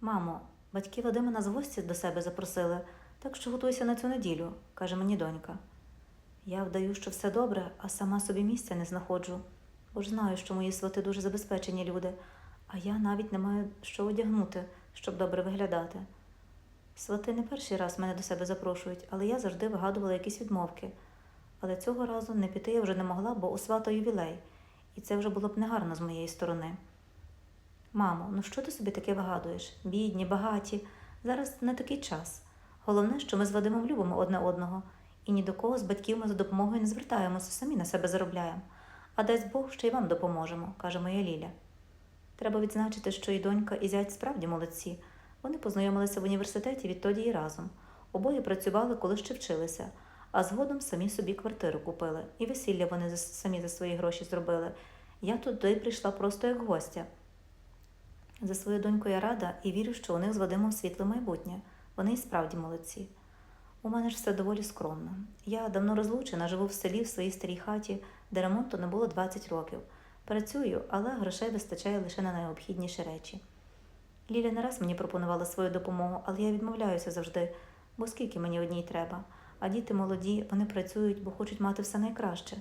Мамо, батьки Вадима нас гості до себе запросили, так що готуйся на цю неділю, каже мені донька. Я вдаю, що все добре, а сама собі місця не знаходжу, бо ж знаю, що мої свати дуже забезпечені люди, а я навіть не маю що одягнути, щоб добре виглядати. Свати не перший раз мене до себе запрошують, але я завжди вигадувала якісь відмовки. Але цього разу не піти я вже не могла, бо у свата ювілей, і це вже було б негарно з моєї сторони. Мамо, ну що ти собі таке вигадуєш? Бідні, багаті. Зараз не такий час. Головне, що ми з Вадимом любимо одне одного, і ні до кого з батьків ми за допомогою не звертаємося, самі на себе заробляємо. А дасть Бог, ще й вам допоможемо, каже моя Ліля. Треба відзначити, що і донька, і зять справді молодці. Вони познайомилися в університеті відтоді і разом. Обоє працювали, коли ще вчилися, а згодом самі собі квартиру купили, і весілля вони самі за свої гроші зробили. Я туди прийшла просто як гостя. За свою доньку я рада і вірю, що у них з Вадимом світле майбутнє. Вони і справді молодці. У мене ж все доволі скромно. Я давно розлучена, живу в селі в своїй старій хаті, де ремонту не було 20 років. Працюю, але грошей вистачає лише на найобхідніші речі. Ліля не раз мені пропонувала свою допомогу, але я відмовляюся завжди, бо скільки мені одній треба. А діти молоді, вони працюють, бо хочуть мати все найкраще.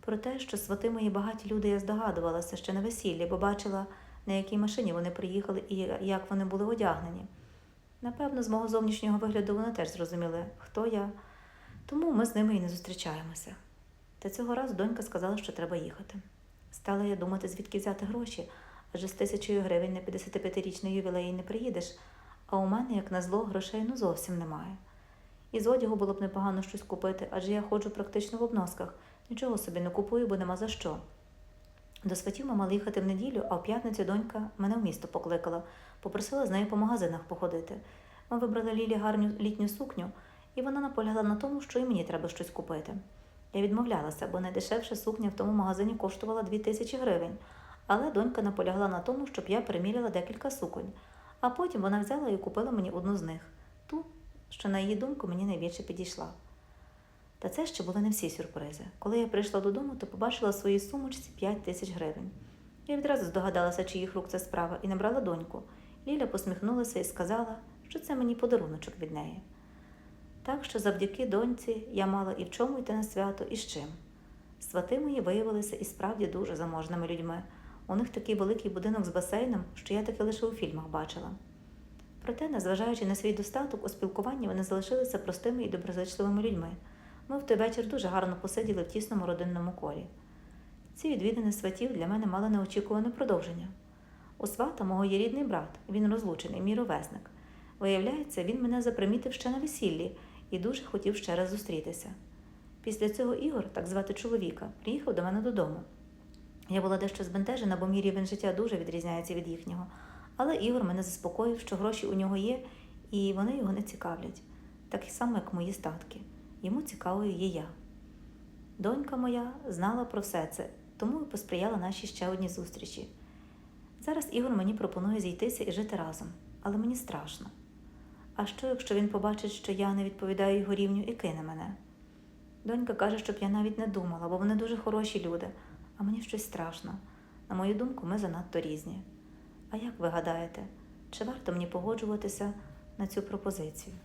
Про те, що свати мої багаті люди, я здогадувалася ще на весіллі, бо бачила, на якій машині вони приїхали і як вони були одягнені. Напевно, з мого зовнішнього вигляду вони теж зрозуміли, хто я, тому ми з ними і не зустрічаємося. Та цього разу донька сказала, що треба їхати. Стала я думати, звідки взяти гроші, адже з тисячою гривень на 55-річний ювілей не приїдеш, а у мене, як назло, грошей ну зовсім немає. І з одягу було б непогано щось купити, адже я ходжу практично в обносках, нічого собі не купую, бо нема за що. До сватів ми мали їхати в неділю, а в п'ятницю донька мене в місто покликала, попросила з нею по магазинах походити. Ми вибрали Лілі гарну літню сукню, і вона наполягла на тому, що і мені треба щось купити. Я відмовлялася, бо найдешевша сукня в тому магазині коштувала дві тисячі гривень, але донька наполягла на тому, щоб я приміряла декілька суконь. А потім вона взяла і купила мені одну з них, ту, що, на її думку, мені найбільше підійшла. Та це ще були не всі сюрпризи. Коли я прийшла додому, то побачила в своїй сумочці 5 тисяч гривень. Я відразу здогадалася, чиїх рук це справа, і набрала доньку. Ліля посміхнулася і сказала, що це мені подаруночок від неї. Так що завдяки доньці я мала і в чому йти на свято, і з чим. Свати мої виявилися і справді дуже заможними людьми. У них такий великий будинок з басейном, що я таке лише у фільмах бачила. Проте, незважаючи на свій достаток, у спілкуванні вони залишилися простими і доброзичливими людьми. Ми в той вечір дуже гарно посиділи в тісному родинному колі. Ці відвідини сватів для мене мали неочікуване продовження. У свата мого є рідний брат, він розлучений, мій ровесник. Виявляється, він мене запримітив ще на весіллі і дуже хотів ще раз зустрітися. Після цього Ігор, так звати чоловіка, приїхав до мене додому. Я була дещо збентежена, бо мій рівень життя дуже відрізняється від їхнього. Але Ігор мене заспокоїв, що гроші у нього є, і вони його не цікавлять, так само, як мої статки. Йому цікавою є я. Донька моя знала про все це, тому і посприяла нашій ще одній зустрічі. Зараз Ігор мені пропонує зійтися і жити разом, але мені страшно. А що, якщо він побачить, що я не відповідаю його рівню і кине мене? Донька каже, щоб я навіть не думала, бо вони дуже хороші люди, а мені щось страшно. На мою думку, ми занадто різні. А як ви гадаєте, чи варто мені погоджуватися на цю пропозицію?